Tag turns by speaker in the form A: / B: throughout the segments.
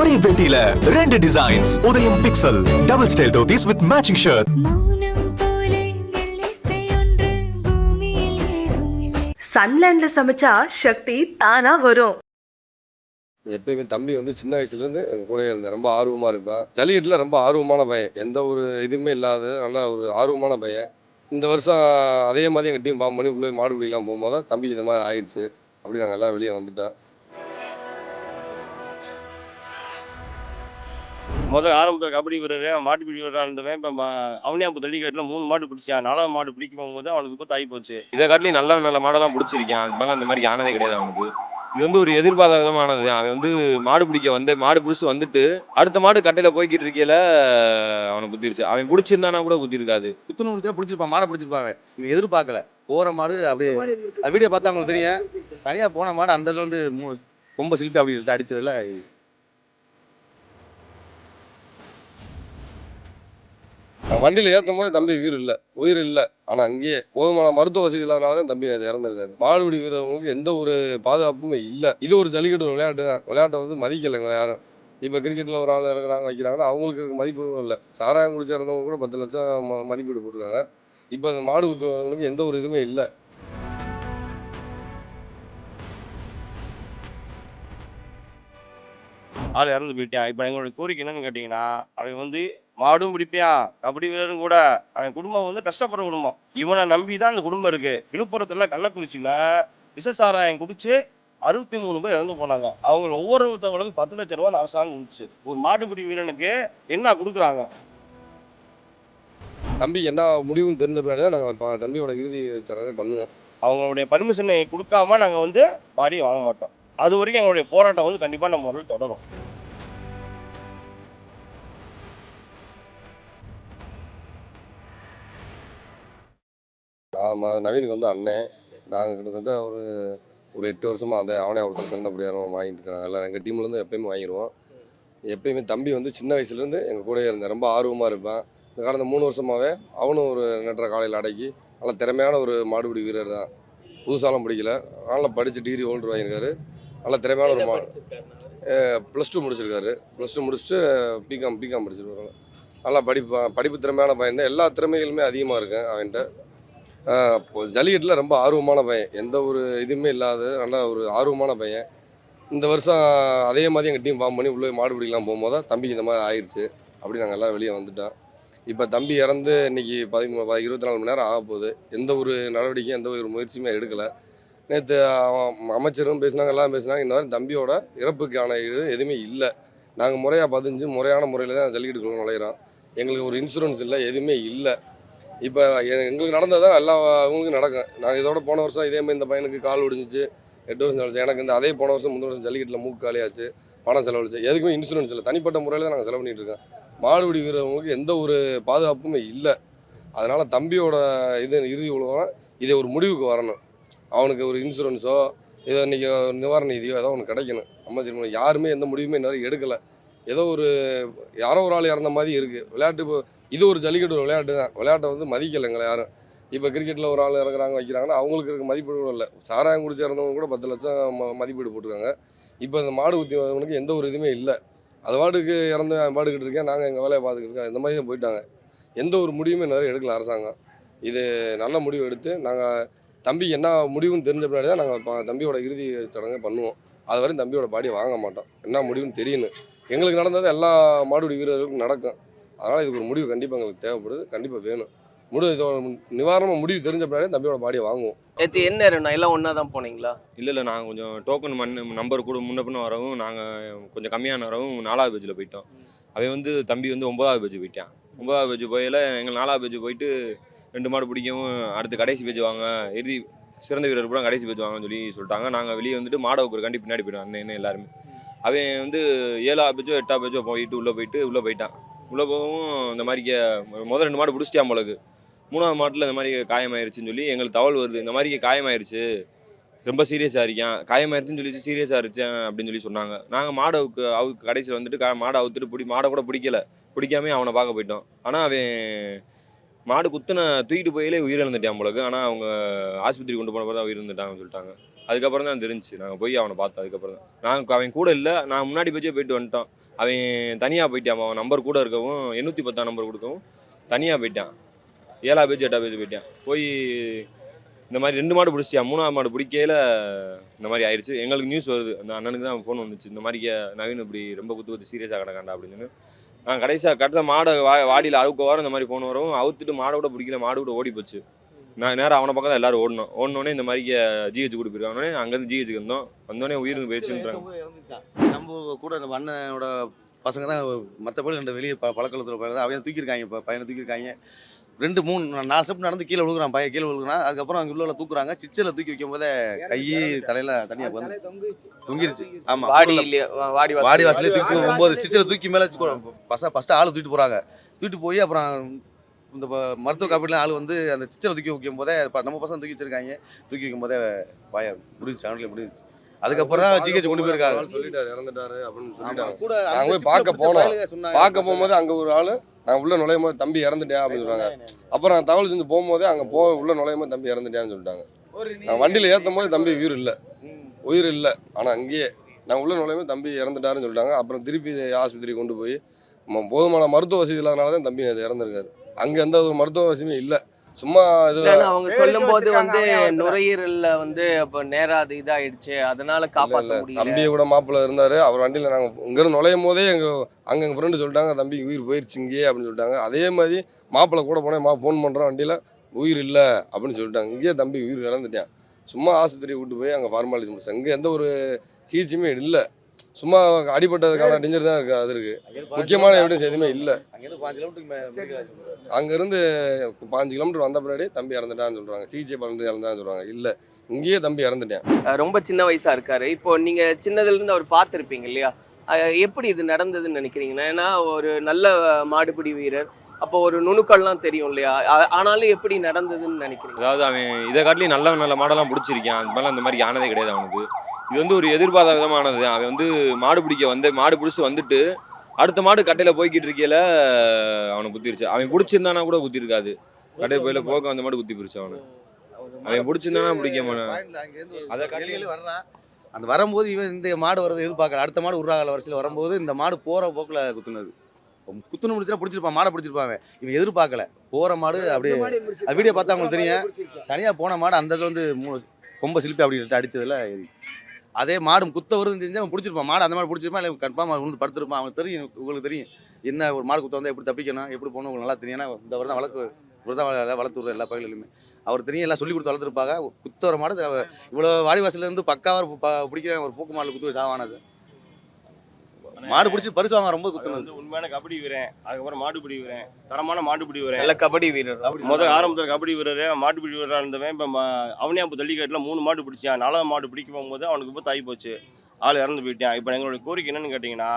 A: ஒரே வேட்டியில ரெண்டு designs Udhayam pixel double style dhotis with matching shirt
B: சன்லேண்ட்ல சமைச்சா சக்தி தானா வரும்.
C: எப்பயுமே தம்பி வந்து சின்ன வயசுலேருந்து எங்கள் கூட இருந்தேன். ரொம்ப ஆர்வமாக இருப்பேன். ஜல்லிக்கட்டில் ரொம்ப ஆர்வமான பையன். எந்த ஒரு இதுவுமே இல்லாத நல்ல ஒரு ஆர்வமான பையன். இந்த வருஷம் அதே மாதிரி எங்கள் டீம் ஃபார்ம் பண்ணி உள்ளே மாடு பிடிக்கலாம் போகும்போது தான் தம்பி இந்த மாதிரி ஆயிடுச்சு. அப்படி நாங்கள் எல்லாம் வெளியே வந்துட்டோம்.
D: முதல்ல ஆரம்பத்தில் கபடி வீரர் மாட்டு பிடி வீரராக இருந்தவன். இப்போ அவனியாப்பு தள்ளிக்கட்டில் மூணு மாடு பிடிச்சான். நாலாவது மாடு பிடிக்கும் போகும்போது அவனுக்கு இப்போ ஆகி போச்சு.
E: இதை காட்டிலும் நல்ல நல்ல மாடெல்லாம் பிடிச்சிருக்கேன். அது மேலே அந்த மாதிரி ஆனதே கிடையாது அவனுக்கு. இது வந்து ஒரு எதிர்பாராத விதமானது. அவன் வந்து மாடு பிடிக்க வந்து மாடு பிடிச்சிட்டு வந்துட்டு அடுத்த மாடு கட்டையில போய்கிட்டு இருக்கையில அவனை குத்திருச்சு அவன் பிடிச்சிருந்தானா கூட குத்திருக்காது
F: புத்துணர்வு முடிச்சா பிடிச்சிருப்பான் மாடை பிடிச்சிருப்பாங்க இவன் எதிர்பார்க்கல. போற மாடு அப்படியே அது வீடியோ பார்த்தா அவங்களுக்கு தெரியும். சரியா போன மாடு அந்த இடத்துல வந்து ரொம்ப சிலிப்பி அப்படி அடிச்சதுல
C: வண்டியில் ஏற்றும் போது தம்பி உயிர் இல்லை உயிர் இல்லை. ஆனால் அங்கேயே போதுமான மருத்துவ வசதி இல்லாதனால தான் தம்பி அது இறந்துருக்காரு. மாடுபிடி வீரர்களுக்கு எந்த ஒரு பாதுகாப்புமே இல்லை. இது ஒரு ஜல்லிக்கட்டு ஒரு விளையாட்டு தான். விளையாட்டை வந்து மதிக்கலைங்க யாரும். இப்போ கிரிக்கெட்டில் ஒரு ஆள் இறக்குறாங்க வைக்கிறாங்கன்னா அவங்களுக்கு மதிப்பு இல்லை. சாராயம் குடிச்சு இறந்தவங்க கூட பத்து லட்சம் ம- மதிப்பீடு போட்டிருக்காங்க. இப்போ அந்த மாடு குத்துறவங்களுக்கு எந்த ஒரு இதுவுமே இல்லை.
D: ஆள் இறந்து போயிட்டான் இப்போ எங்களுடைய கோரிக்கை என்னன்னு கேட்டிங்கன்னா அவன் வந்து மாடும் பிடிப்பான் கபடி வீரரும் கூட அவன் குடும்பம் வந்து கஷ்டப்படுற குடும்பம். இவனை நம்பி தான் அந்த குடும்பம் இருக்கு. விழுப்புரத்துல கள்ளக்குறிச்சியில விஷசாராயம் குடிச்சு அறுபத்தி மூணு பேர் இறந்து போனாங்க. அவங்க ஒவ்வொருத்தவங்களுக்கும் பத்து லட்ச ரூபா அரசாங்கம் கொடுத்துச்சு. ஒரு மாட்டுப்பிடி வீரனுக்கு என்ன கொடுக்குறாங்க?
C: தம்பி என்ன முடிவுன்னு தெரிஞ்ச தான் நாங்கள் தம்பியோட இறுதி சடங்கை பண்ணுவோம்.
D: அவங்களுடைய பர்மிஷனை கொடுக்காம நாங்க வந்து பாடி வாங்க மாட்டோம். அது வரைக்கும் எங்களுடைய போராட்டம் வந்து கண்டிப்பா நம்ம முதல்ல தொடரும்.
C: நான் ம- நவீனுக்கு வந்து அண்ணன் நாங்கள் கிட்டத்தட்ட ஒரு ஒரு எட்டு வருஷமா அதை அவனே ஒருத்தர் சண்டை பிடியாரம் வாங்கிட்டு இருக்காங்க. எல்லாம் எங்கள் டீம்லேருந்து எப்பயுமே வாங்கிடுவோம் எப்பயுமே தம்பி வந்து சின்ன வயசுலேருந்து எங்கள் கூடயே இருந்தேன். ரொம்ப ஆர்வமாக இருப்பேன். இந்த கடந்த மூணு வருஷமாவே அவனும் ஒரு நெட்டரை காலையில் அடக்கி நல்ல திறமையான ஒரு மாடுபிடி வீரர் தான். புதுசாலாம் பிடிக்கல. நல்லா படித்து டிகிரி ஹோல்டர் வாங்கியிருக்காரு. நல்ல திறமையான ஒரு மா ப்ளஸ் டூ முடிச்சிருக்காரு. ப்ளஸ் டூ முடிச்சுட்டு பிகாம் பிகாம் படிச்சிருக்காரு. நல்லா படிப்பு படிப்பு திறமையான பையன் தான். எல்லா திறமைகளுமே அதிகமாக இருக்கு அவன்கிட்ட. ஜல்லிக்கட்டில் ரொம்ப ஆர்வமான பையன். எந்த ஒரு இதுவுமே இல்லாத நல்ல ஒரு ஆர்வமான பையன். இந்த வருஷம் அதே மாதிரி எங்கள் டீம் ஃபார்ம் பண்ணி உள்ளே மாடு பிடிக்கலாம் போகும்போது தான் தம்பிக்கு இந்த மாதிரி ஆயிடுச்சு அப்படி நாங்கள் எல்லாம் வெளியே வந்துட்டோம். இப்போ தம்பி இறந்து இன்னைக்கு பதிமூணு ப- இருபத்தி நாலு மணி நேரம் ஆக போகுது. எந்த ஒரு நடவடிக்கையும் எந்த ஒரு முயற்சியுமே எடுக்கலை. நேற்று அமைச்சரும் பேசினாங்க எல்லாம் பேசினாங்க. இந்த மாதிரி தம்பியோட இறப்புக்கான இது எதுவுமே இல்லை. நாங்கள் முறையாக பதிஞ்சு முறையான முறையில் தான் ஜல்லிக்கட்டுக்குள்ள நுழையிறோம். எங்களுக்கு ஒரு இன்சூரன்ஸ் இல்லை எதுவுமே இல்லை. இப்போ எங்களுக்கு நடந்ததான் எல்லா அவங்களுக்கும் நடக்கும். நாங்கள் இதோட போன வருஷம் இதே மாதிரி இந்த பையனுக்கு கால் ஒடிஞ்சிச்சு எட்டு வருஷம் கழிச்சு. எனக்கு இந்த அதே போன வருஷம் முந்தின வருஷம் ஜல்லிக்கட்டில் மூக்கு காலியாச்சு பணம் செலவழிச்சு. எதுக்குமே இன்சூரன்ஸ் இல்லை. தனிப்பட்ட முறையில் தான் நாங்கள் செலவு பண்ணிட்டு இருக்கோம். மாடுபிடி வீரர்களுக்கு எந்த ஒரு பாதுகாப்புமே இல்லை. அதனால் தம்பியோட இது இறுதி உலகம் இதை ஒரு முடிவுக்கு வரணும். அவனுக்கு ஒரு இன்சூரன்ஸோ ஏதோ இன்றைக்கி நிவாரண நிதியோ ஏதோ ஒன்று கிடைக்கணும். அமைச்சர் யாருமே எந்த முடிவுமே நிறைய எடுக்கலை. ஏதோ ஒரு யாரோ ஒரு ஆள் இறந்த மாதிரி இருக்குது விளையாட்டு இப்போ இது ஒரு ஜல்லிக்கட்டு ஒரு விளையாட்டு தான். விளையாட்டை வந்து மதிக்கலைங்களை யாரும். இப்போ கிரிக்கெட்டில் ஒரு ஆள் இறக்குறாங்க வைக்கிறாங்கன்னா அவங்களுக்கு இருக்க மதிப்பீடு கூட இல்லை. சாராயம் குடிச்சு இறந்தவங்க கூட பத்து லட்சம் ம மதிப்பீடு போட்டிருக்காங்க. இப்போ இந்த மாடு குத்திவனுக்கு எந்த ஒரு இதுவுமே இல்லை. அது பாட்டுக்கு இறந்து பாடுக்கிட்டு இருக்கேன் நாங்கள் எங்கள் வேலையை பார்த்துக்கிட்டு இருக்கோம் இந்த மாதிரி தான் போயிட்டாங்க. எந்த ஒரு முடிவுமே நிறைய எடுக்கல அரசாங்கம். இது நல்ல முடிவு எடுத்து நாங்கள் தம்பி என்ன முடிவுன்னு தெரிஞ்ச பின்னாடி தான் நாங்கள் தம்பியோட இறுதி சடங்கை பண்ணுவோம். அது வரையும் தம்பியோட பாடியை வாங்க மாட்டோம். என்ன முடிவுன்னு தெரியணும். எங்களுக்கு நடந்தது எல்லா மாடுபிடி வீரர்களுக்கும் நடக்கும். அதனால் இதுக்கு ஒரு முடிவு கண்டிப்பாக எங்களுக்கு தேவைப்படுது. கண்டிப்பாக வேணும். முடிவு இதோட நிவாரணமாக முடிவு தெரிஞ்ச பின்னாடி தம்பியோட பாடியை வாங்குவோம்.
G: நேற்று என்ன நேரம்ண்ணா எல்லாம் ஒன்றா தான் போனீங்களா?
E: இல்லை இல்லை. நாங்கள் கொஞ்சம் டோக்கன் மண் நம்பர் கூட முன்ன பின்ன வரவும் நாங்கள் கொஞ்சம் கம்மியான வரவும் நாலாவது பேஜில் போயிட்டோம். அவன் வந்து தம்பி வந்து ஒன்பதாவது பேஜ் போயிட்டான். ஒன்பதாவது பேஜ் போயில எங்கள் நாலாவது பேஜ் போயிட்டு ரெண்டு மாடு பிடிக்கவும் அடுத்து கடைசி பேஜ் வாங்க இறுதி சிறந்த வீரர் கூட கடைசி பேஜ் வாங்கன்னு சொல்லி சொல்லிட்டாங்க. நாங்கள் வெளியே வந்துட்டு மாட வைக்கிறக்காண்டி பின்னாடி போயிடுவோம். அண்ணன் எல்லாருமே. அவன் வந்து ஏழாவது பேஜோ எட்டாவது பேஜோ போயிட்டு உள்ளே போயிட்டு உள்ளே போயிட்டான். உள்ளே போகவும் இந்த மாதிரி கே- முதல் ரெண்டு மாடு பிடிச்சிட்டான் போலக்கு. மூணாவது மாட்டில் இந்த மாதிரி காயமாயிருச்சுன்னு சொல்லி எங்களுக்கு தகவல் வருது. இந்த மாதிரி காயமாயிருச்சு. ரொம்ப சீரியஸாக இருக்கான் காயமாயிருச்சுன்னு சொல்லி சீரியஸாக இருச்சேன் அப்படின்னு சொல்லி சொன்னாங்க. நாங்கள் மாடை அவுக்கு அவுக்கு கடைசியில் வந்துட்டு கா- மாடை அவுத்துட்டு பிடி மாடை கூட பிடிக்கல. பிடிக்காமே அவனை பார்க்க போயிட்டோம். ஆனால் அவன் மாடு குத்துன தூக்கிட்டு போயிலே உயிரிழந்துட்டான் போலக்கு. ஆனால் அவங்க ஆஸ்பத்திரி கொண்டு போன தான் உயிரிழந்துட்டாங்கன்னு சொல்லிட்டாங்க. அதுக்கப்புறம் தான் தெரிஞ்சு நாங்கள் போய் அவனை பார்த்தோம். அதுக்கப்புறம் தான். நாங்கள் அவன் கூட இல்லை. நான் முன்னாடி பேச்சே போயிட்டு வந்துட்டான். அவன் தனியாக போயிட்டான். அவன் நம்பர் கூட இருக்கவும் எண்ணூற்றி பத்தாம் நம்பர் கொடுக்கவும் தனியாக போயிட்டான். ஏழா பேஜ் எட்டா பேஜ் போயிட்டான். போய் இந்த மாதிரி ரெண்டு மாடு பிடிச்சியா மூணாவது மாடு பிடிக்கையில இந்த மாதிரி ஆயிடுச்சு எங்களுக்கு நியூஸ் வருது. அந்த அண்ணனுக்கு தான் ஃபோன் வந்துச்சு. இந்த மாதிரி நவீன் இப்படி ரொம்ப குத்து குத்து சீரியஸாக கிடக்காண்டா அப்படின்னு நான் கடைசியாக கட்டுற மாடை வா வாடியில் அவுக்க வாரம் இந்த மாதிரி ஃபோன் வரவும் அவுத்துட்டு மாடை கூட பிடிக்கல. மாடு கூட ஓடி போச்சு நான் நேரம் அவனை பக்கம் தான் எல்லாரும் ஓடணும். ஓடனோடனே இந்த மாதிரி ஜிஹெச் கூட்டு போயிருக்கானே. அங்கேருந்து ஜிஹெச்சுக்கு வந்தோம் வந்தோடனே உயிர் போயிடுச்சுன்றாங்க.
F: நம்ம கூட நம்ம அண்ணனோட பசங்க தான் மற்றபடி ரெண்டு வெளியே ப பழக்கத்தில் பையன் அவன் தூக்கியிருக்காங்க இப்போ பையனை தூக்கியிருக்காங்க. ரெண்டு மூணு நான் நாலு ஸ்டெப் நடந்து கீழே விழுகுறான் பையன் கீழே விழுகுறான் அதுக்கப்புறம் அங்கே உள்ள தூக்குறாங்க. சிச்சில் தூக்கி வைக்கும் போதே கை தலையில தனியாக வந்து தொங்கிருச்சு. ஆமாம்
G: வாடி வாடி
F: வாடி வாசலே தூக்கி போகும்போது சிச்சில் தூக்கி மேலே பசங்க ஃபஸ்ட்டு ஆள் தூக்கிட்டு போகிறாங்க தூக்கிட்டு போய் அப்புறம் இந்த மருத்துவ காப்பீடுல ஆள் வந்து அந்த சிச்சில் தூக்கி வைக்கும் போதே நம்ம பசங்க தூக்கி வச்சிருக்காங்க. தூக்கி வைக்கும் போதே வாய முடிஞ்சிச்சு அவனுக்கு முடிஞ்சிச்சு அதுக்கப்புறம் தான் ஜிஹெச் கொண்டு போயிருக்காங்க.
C: சொல்லிட்டாரு இறந்துட்டாரு அப்படின்னு சொல்லிட்டாங்க. நாங்க போய் பார்க்க போனோம். பார்க்க போகும்போது அங்கே ஒரு ஆள் நான் உள்ள நுழையும் போது தம்பி இறந்துட்டேன் அப்படின்னு சொல்றாங்க. அப்புறம் நான் தகவல் செஞ்சு போகும்போதே அங்கே போ உள்ள நுழையும் போது தம்பி இறந்துட்டேன்னு சொல்லிட்டாங்க. நான் வண்டியில் ஏற்றும் போது தம்பி உயிர் இல்லை. உயிர் இல்லை. ஆனால் அங்கேயே நான் உள்ள நுழையும் தம்பி இறந்துட்டாருன்னு சொல்லிட்டாங்க. அப்புறம் திருப்பி ஆஸ்பத்திரி கொண்டு போய் போதுமான மருத்துவ வசதி இல்லாதனால தான் தம்பி அது இறந்துருக்காரு. அங்கே எந்த ஒரு மருத்துவ வசதியும் இல்லை. சும்மா இது
G: அவங்க சொல்லும் போது வந்து நுரையீரல்ல வந்து அப்ப நேரா அது இதாயிடுச்சு. அதனால காப்பாத்த முடியல.
C: தம்பியை கூட மாப்பிள்ள இருந்தாரு. அவர் வண்டியில் நாங்கள் இங்கேருந்து நுழையும் போதே எங்கள் அங்கே எங்கள் ஃப்ரெண்டு சொல்லிட்டாங்க தம்பி உயிர் போயிடுச்சு இங்கேயே அப்படின்னு சொல்லிட்டாங்க. அதே மாதிரி மாப்பிள்ளை கூட போனேன் மா ஃபோன் பண்ணுறோம் வண்டியில் உயிர் இல்லை அப்படின்னு சொல்லிட்டாங்க. இங்கேயே தம்பி உயிர் இழந்துட்டேன். சும்மா ஆஸ்பத்திரி கூட்டு போய் அங்கே ஃபார்மாலிட்டி முடிச்சாங்க இங்கே எந்த ஒரு சிகிச்சையுமே இல்லை. சும்மா அடிபட்டதுக்கான டெஞ்சர் தான் இருக்குது அது இருக்குது முக்கியமான எவிடன்ஸ் எதுவுமே இல்லை.
F: அங்கேருந்து பாஞ்சு
C: கிலோமீட்டர் வந்த பின்னாடி தம்பி இறந்துட்டான்னு சொல்கிறாங்க சிகிச்சை பலந்து இறந்தான்னு சொல்கிறாங்க இல்லை இங்கேயே தம்பி இறந்துட்டேன்.
G: ரொம்ப சின்ன வயசா இருக்காரு. இப்போ நீங்க சின்னதுல இருந்து அவர் பார்த்திருப்பீங்க இல்லையா? எப்படி இது நடந்ததுன்னு நினைக்கிறீங்கன்னா ஏன்னா ஒரு நல்ல மாடுபிடி வீரர் அப்போ ஒரு நுணுக்கள்லாம் தெரியும் இல்லையா? ஆனாலும் எப்படி நடந்ததுன்னு நினைக்கிறீங்க?
E: அதாவது அவன் இதை காட்டிலையும் நல்ல நல்ல மாடெல்லாம் பிடிச்சிருக்கான். அது மேலே அந்த மாதிரி ஆனதே கிடையாது அவனுக்கு. இது வந்து ஒரு எதிர்பாராத விதமானது. அவன் வந்து மாடு பிடிக்க வந்து மாடு பிடிச்சிட்டு வந்துட்டு அடுத்த மாடு கட்டையில் போய்கிட்டு இருக்கையில அவனை குத்திருச்சு அவன் பிடிச்சிருந்தானா கூட குத்திருக்காது கட்டையில் போயில போக அந்த மாடு குத்தி போயிருச்சு அவனை. அவன் பிடிச்சிருந்தானா பிடிக்க மாட்டான். அதை
F: வர்றான் அந்த வரும்போது இவன் இந்த மாடு வரது எதிர்பார்க்கல. அடுத்த மாடு உருவாகல வரிசையில் வரும்போது இந்த மாடு போற போக்குல குத்துனது. குத்துன முடிச்சா பிடிச்சிருப்பான் மாடை பிடிச்சிருப்பான் அவன். இவன் எதிர்பார்க்கல. போற மாடு அப்படியே அது வீடியோ பார்த்தா அவங்களுக்கு தெரியும். சரியா போன மாடு அந்த இடத்துல வந்து கொம்ப சிலிப்பி அப்படி ஏறிடுச்சு. அதே மாடு குத்த வருதுன்னு தெரிஞ்சா அவன் பிடிச்சிருப்பான். மாடு அந்த மாடு பிடிச்சிருப்பான் இல்லை கன்ஃபார்ம் வந்து படுத்திருப்பான். அவனுக்கு தெரியும் உங்களுக்கு தெரியும். என்ன ஒரு மாடு குத்த வந்தா எப்படி தப்பிக்கணும் எப்படி போகணும் உங்களுக்கு நல்லா தெரியும். ஏன்னா இந்த வருடம் வளர்த்து இவர் தான் வளர்த்து எல்லா பயிலுமே அவர் தெரியும் எல்லாம் சொல்லி கொடுத்து வளர்த்துருப்பாங்க. குத்த வர மாடு இவ்வளோ வாடிவாசல்ல இருந்து பக்காவாக ப- பிடிக்கிற ஒரு பூக்கு மாடில் குத்து சாவானது. மாடு பிடிச்சி பரிசு வாங்க ரொம்ப குத்துனது.
D: வந்து உண்மையான கபடி வீரன் அதுக்கப்புறம் மாடுபிடி வீரன் தரமான மாடுபிடி வீரன்.
G: நல்ல கபடி வீரர்.
D: முதல் ஆரம்பத்தில் கபடி வீரர் மாட்டுப்பிடி வீரராக இருந்தவன் இப்போ அவனியாம்பு ஜல்லிக்கட்டில் மூணு மாடு பிடிச்சான். நாலாவது மாடு பிடிக்க போகும்போது அவனுக்கு இப்போ தாய் போச்சு. ஆள் இறந்து போயிட்டான். இப்போ எங்களுடைய கோரிக்கை என்னன்னு கேட்டிங்கன்னா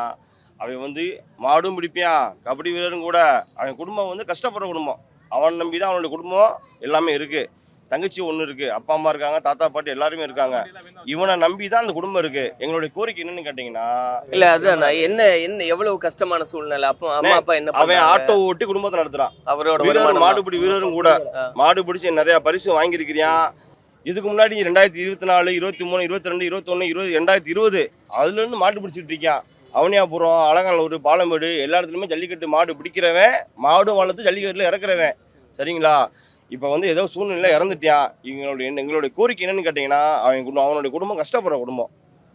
D: அவன் வந்து மாடும் பிடிப்பான் கபடி வீரரும் கூட. அவன் குடும்பம் வந்து கஷ்டப்படுற குடும்பம். அவன் நம்பி தான் அவனுடைய குடும்பம் எல்லாமே இருக்குது தங்கச்சி ஒன்று இருக்குது அப்பா அம்மா இருக்காங்க தாத்தா பாட்டி எல்லாருமே இருக்காங்க. இவனை நம்பி தான் அந்த குடும்பம் இருக்குது எங்களுடைய கோரிக்கை என்னன்னு கேட்டிங்கன்னா
G: இல்ல அதான் என்ன என்ன எவ்வளவு கஷ்டமான சூழ்நிலை? அப்போ அம்மா அப்பா என்ன
D: அவன்? ஆட்டோ ஓட்டி குடும்பத்தை நடத்துறான்.
G: அவரோட
D: வீரர்
G: வருமானம்
D: மாடுபிடி வீரரும் கூட. மாடு பிடிச்சி நிறைய பரிசு வாங்கியிருக்கிறியான் இதுக்கு முன்னாடி ரெண்டாயிரத்தி இருபத்தி நாலு இருபத்தி மூணு இருபத்தி ரெண்டு இருபத்தொன்னு இருபது ரெண்டாயிரத்தி இருபது அதுல இருந்து மாடு பிடிச்சிட்டு இருக்கான் அவனியாபுரம் அலங்காநல்லூர் பாலமேடு எல்லா இடத்துலையுமே ஜல்லிக்கட்டு மாடு பிடிக்கிறவன் மாடும் வளர்த்து ஜல்லிக்கட்டுல இறக்குறவன். சரிங்களா? இப்போ வந்து ஏதோ சூழ்நிலை இறந்துட்டியான் எங்களுடைய எங்களுடைய கோரிக்கை என்னன்னு கேட்டிங்கன்னா அவன் குடும்பம் அவனுடைய குடும்பம் கஷ்டப்படுற குடும்பம்.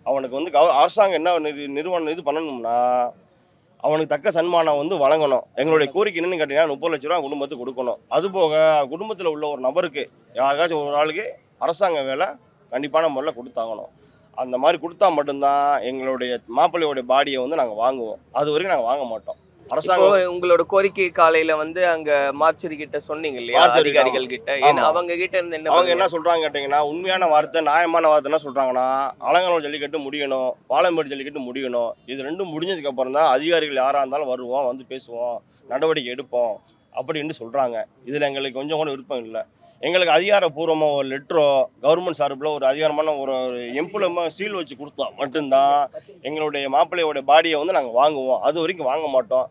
D: அவனுக்கு வந்து கவர் அரசாங்கம் என்ன நிறு- நிறுவனம் இது பண்ணணும்னா அவனுக்கு தக்க சன்மானம் வந்து வழங்கணும். எங்களுடைய கோரிக்கை என்னன்னு கேட்டிங்கன்னா முப்பது லட்ச ரூபா குடும்பத்துக்கு கொடுக்கணும். அதுபோக குடும்பத்தில் உள்ள ஒரு நபருக்கு யாருக்காச்சும் ஒரு ஆளுக்கு அரசாங்க வேலை கண்டிப்பான முறையில் கொடுத்தாங்கணும் அந்த மாதிரி கொடுத்தா மட்டும்தான் எங்களுடைய மாப்பிள்ளையோட பாடியை வந்து நாங்கள் வாங்குவோம். அது வரைக்கும் நாங்கள் வாங்க மாட்டோம். அரசாங்கம்
G: உங்களோட கோரிக்கை காலையில வந்து அங்க மார்ச்சரி கிட்ட சொன்னீங்க இல்லையா? அதிகாரிகள் கிட்ட. ஏன்னா. அவங்க கிட்ட இருந்து என்ன
D: அவங்க என்ன? சொல்றாங்க கேட்டிங்கன்னா உண்மையான வார்த்தை நியாயமான வார்த்தை என்ன சொல்றாங்கன்னா அலங்காநல்லூர் ஜல்லிக்கட்டு முடியணும் பாலமேடு ஜல்லிக்கட்டு முடியணும். இது ரெண்டும் முடிஞ்சதுக்கு அப்புறம் தான் அதிகாரிகள் யாரா இருந்தாலும் வருவோம் வந்து பேசுவோம் நடவடிக்கை எடுப்போம் அப்படின்னு சொல்றாங்க. இதுல எங்களுக்கு கொஞ்சம் கூட விருப்பம் இல்லை. எங்களுக்கு அதிகாரப்பூர்வமாக ஒரு லெட்டரோ கவர்மெண்ட் சார்பில் ஒரு அதிகாரமான ஒரு எம்புலமாக சீல் வச்சு கொடுத்தா மட்டும்தான் எங்களுடைய மாப்பிள்ளையோட பாடியை வந்து நாங்கள் வாங்குவோம். அது வரைக்கும் வாங்க மாட்டோம்.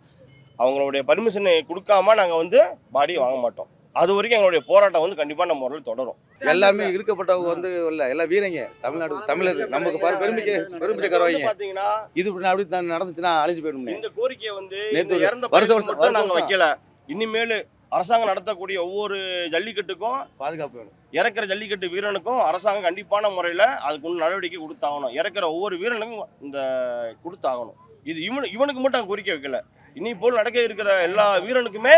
D: அவங்களுடைய பர்மிஷனை கொடுக்காம நாங்கள் வந்து பாடியை வாங்க மாட்டோம். அது வரைக்கும் எங்களுடைய போராட்டம் வந்து கண்டிப்பான முறையில் தொடரும்.
F: எல்லாருமே இருக்கப்பட்டவங்க வந்து இல்ல எல்லாம் வீரங்க. தமிழ்நாடு தமிழர் நமக்கு பாரு பெருமைக்கு பெருமிச்சக்காரவங்க.
D: பாத்தீங்கன்னா
F: இது அப்படி நடந்துச்சுன்னா அழிஞ்சு போயிடும்னே.
D: இந்த கோரிக்கையை வந்து இறந்த
F: வருஷம்
D: வருஷம்
F: வருஷம்
D: மட்டும் நாங்க
F: வருஷம்
D: வைக்கல. இனிமேல் அரசாங்கம் நடத்தக்கூடிய ஒவ்வொரு ஜல்லிக்கட்டுக்கும்
F: பாதுகாப்பு வேணும்.
D: இறக்குற ஜல்லிக்கட்டு வீரனுக்கும் அரசாங்கம் கண்டிப்பான முறையில் அதுக்கு நடவடிக்கை கொடுத்தாகணும். இறக்குற ஒவ்வொரு வீரனுக்கும் இந்த கொடுத்தாகணும். இது இவனு இவனுக்கு மட்டும் நான் கோரிக்கை வைக்கல. இனி போல் நடக்க இருக்கிற எல்லா வீரனுக்குமே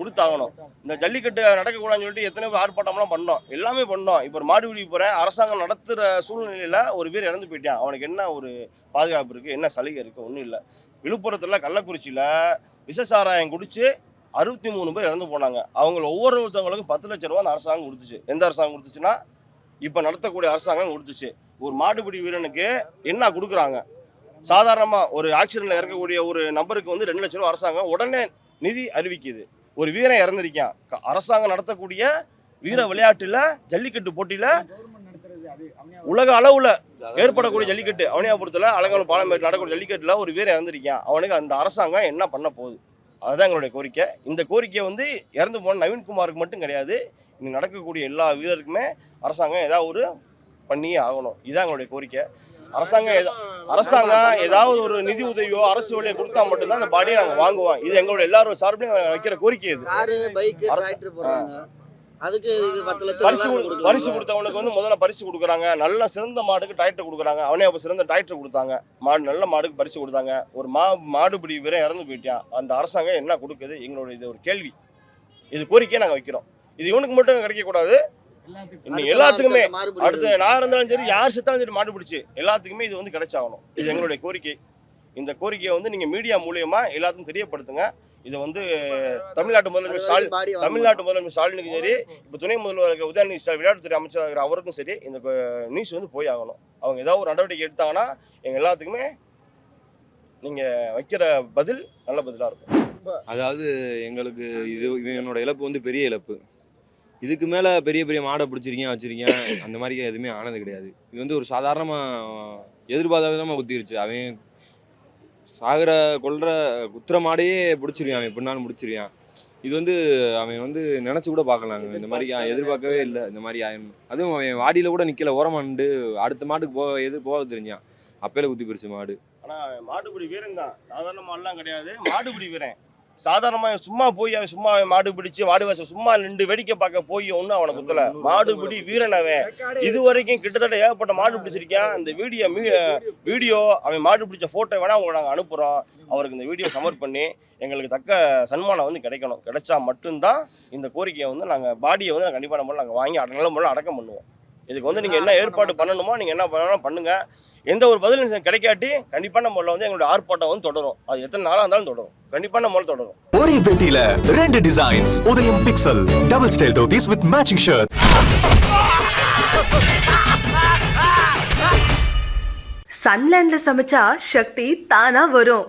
D: கொடுத்தாகணும். இந்த ஜல்லிக்கட்டு நடக்கக்கூடாதுன்னு சொல்லிட்டு எத்தனை பேர் ஆர்ப்பாட்டம்லாம் பண்ணோம். எல்லாமே பண்ணோம். இப்போ ஒரு மாடு பிடி போகிறேன் அரசாங்கம் நடத்துகிற சூழ்நிலையில் ஒரு வீரர் இறந்து போயிட்டான். அவனுக்கு என்ன ஒரு பாதுகாப்பு இருக்குது என்ன சலுகை இருக்குது ஒன்றும் இல்லை. விழுப்புரத்தில் கள்ளக்குறிச்சியில் விஷசாராயம் குடிச்சு அறுபத்தி மூணு பேர் இறந்து போனாங்க. அவங்க ஒவ்வொருத்தவங்களுக்கும் பத்து லட்ச ரூபா அந்த அரசாங்கம் கொடுத்துச்சு. எந்த அரசாங்கம் கொடுத்துச்சுன்னா இப்போ நடத்தக்கூடிய அரசாங்கம் கொடுத்துச்சு. ஒரு மாட்டுப்பிடி வீரனுக்கு என்ன கொடுக்குறாங்க? சாதாரணமாக ஒரு ஆக்சிடென்ட்ல இறக்கக்கூடிய ஒரு நபருக்கு வந்து ரெண்டு லட்ச ரூபா அரசாங்கம் உடனே நிதி அறிவிக்குது. ஒரு வீரன் இறந்திருக்கான். அரசாங்கம் நடத்தக்கூடிய வீர விளையாட்டுல ஜல்லிக்கட்டு போட்டியில உலக அளவுல ஏற்படக்கூடிய ஜல்லிக்கட்டு அவனியாபுரத்தில் அலங்காலம் பாலமேட்டு நடக்கக்கூடிய ஜல்லிக்கட்டுல ஒரு வீரன் இறந்திருக்கான். அவனுக்கு அந்த அரசாங்கம் என்ன பண்ண போகுது? அதுதான் எங்களுடைய கோரிக்கை. இந்த கோரிக்கை வந்து இறந்து போன நவீன்குமாருக்கு மட்டும் கிடையாது இங்க நடக்கக்கூடிய எல்லா வீரருக்குமே அரசாங்கம் ஏதாவது ஒரு பண்ணியே ஆகணும். இதுதான் எங்களுடைய கோரிக்கை. அரசாங்கம் அரசாங்கம் ஏதாவது ஒரு நிதி உதவியோ அரசு வழியை கொடுத்தா மட்டும்தான் அந்த பாடியை நாங்கள் வாங்குவோம். இது எங்களோட எல்லாரும் சார்பிலையும் வைக்கிற கோரிக்கை இது.
H: அதுக்கு இது பத்து லட்சம்
D: பரிசு. பரிசு கொடுத்தவனுக்கு வந்து முதல்ல பரிசு கொடுக்குறாங்க. நல்ல சிறந்த மாடுக்கு டிராக்டர் கொடுக்குறாங்க. அவனே அப்போ சிறந்த டிராக்டர் கொடுத்தாங்க. மாடு நல்ல மாடுக்கு பரிசு கொடுத்தாங்க. ஒரு மா மாடுபிடி வீரன் இறந்து போயிட்டான். அந்த அரசாங்கம் என்ன கொடுக்குது? எங்களோட இது ஒரு கேள்வி. இது கோரிக்கையை நாங்கள் வைக்கிறோம். இது இவனுக்கு மட்டும் கிடைக்கக்கூடாது. இன்னைக்கு
H: அடுத்த
D: எல்லாத்துக்குமே
H: அடுத்த
D: நான் இருந்தாலும் சரி யார் செத்தாலும் சரி மாடு பிடிச்சி. எல்லாத்துக்குமே இது வந்து கிடைச்சாகணும். இது எங்களுடைய கோரிக்கை. இந்த கோரிக்கையை வந்து நீங்கள் மீடியா மூலியமா எல்லாத்துக்கும் தெரியப்படுத்துங்க. இதை வந்து தமிழ்நாட்டு முதலமைச்சர் ஸ்டாலின் தமிழ்நாட்டு முதலமைச்சர் ஸ்டாலினுக்கும் சரி இப்போ துணை முதல்வர் இருக்கிற உதயநிதி ஸ்டாலின் விளையாட்டுத்துறை அமைச்சராக இருக்கிற அவருக்கும் சரி இந்த நியூஸ் வந்து போய் ஆகணும். அவங்க ஏதாவது ஒரு நடவடிக்கை எடுத்தாங்கன்னா எங்கள் எல்லாத்துக்குமே நீங்கள் வைக்கிற பதில் நல்ல பதிலாக இருக்கும்.
E: அதாவது எங்களுக்கு இது இவனோட இழப்பு வந்து பெரிய இழப்பு. இதுக்கு மேலே பெரிய பெரிய மாடை பிடிச்சிருக்கீங்க வச்சிருக்கீங்க அந்த மாதிரி எதுவுமே ஆனது கிடையாது. இது வந்து ஒரு சாதாரணமாக எதிர்பார்த்த விதமாக குத்திருச்சு. அவன் சாகிற கொல்ற குத்துற மாடையே பிடிச்சிருவான் அவன். எப்படினாலும் பிடிச்சிருவான் இது வந்து அவன் வந்து நினச்சி கூட பார்க்கலாங்க இந்த மாதிரி எதிர்பார்க்கவே இல்லை. இந்த மாதிரி அதுவும் அவன் வாடியில் கூட நிற்கல ஓரமாண்டு அடுத்த மாட்டுக்கு போக எது போக தெரிஞ்சான். அப்பையில குத்தி போயிருச்சு மாடு.
D: ஆனால் மாடுபிடி வீரன் தான். சாதாரண மாடுலாம் கிடையாது. மாடுபிடி வீரன். சாதாரணமாக சும்மா போய் அவன் சும்மா அவன் மாடு பிடிச்சு மாடு வாசல் சும்மா நின்று வேடிக்கை பார்க்க போய் ஒன்றும் அவனை குத்தல. மாடுபிடி வீரன் அவன். இது வரைக்கும் கிட்டத்தட்ட ஏகப்பட்ட மாடு பிடிச்சிருக்கேன். இந்த வீடியோ வீடியோ அவன் மாடு பிடிச்ச ஃபோட்டோ வேணால் உங்களுக்கு நாங்கள் அனுப்புகிறோம் அவருக்கு இந்த வீடியோ சமர் பண்ணி எங்களுக்கு தக்க சன்மானம் வந்து கிடைக்கணும். கிடைச்சா மட்டும்தான் இந்த கோரிக்கையை வந்து நாங்கள் பாடியை வந்து கண்டிப்பாக நம்ம நாங்கள் வாங்கி அட- நல்ல முறையில் அடக்கம் பண்ணுவோம். இதுக்கு வந்து நீங்கள் என்ன ஏற்பாடு பண்ணணுமோ நீங்கள் என்ன பண்ணணும் பண்ணுங்க. எந்த ஒரு பதிலும் கிடைக்காட்டி கண்டிப்பான முறையில் வந்து எங்களுடைய ஆர்ப்பாட்டம் வந்து தொடரும். அது எத்தனை நாளாக இருந்தாலும் தொடரும். கண்டிப்பான முறையில் தொடரும்.
A: ஒரே பெட்டியில ரெண்டு designs Udhayam pixel double style dhotis with matching shirt
B: சன்லேண்ட்ல சமைச்சா சக்தி தானா வரும்.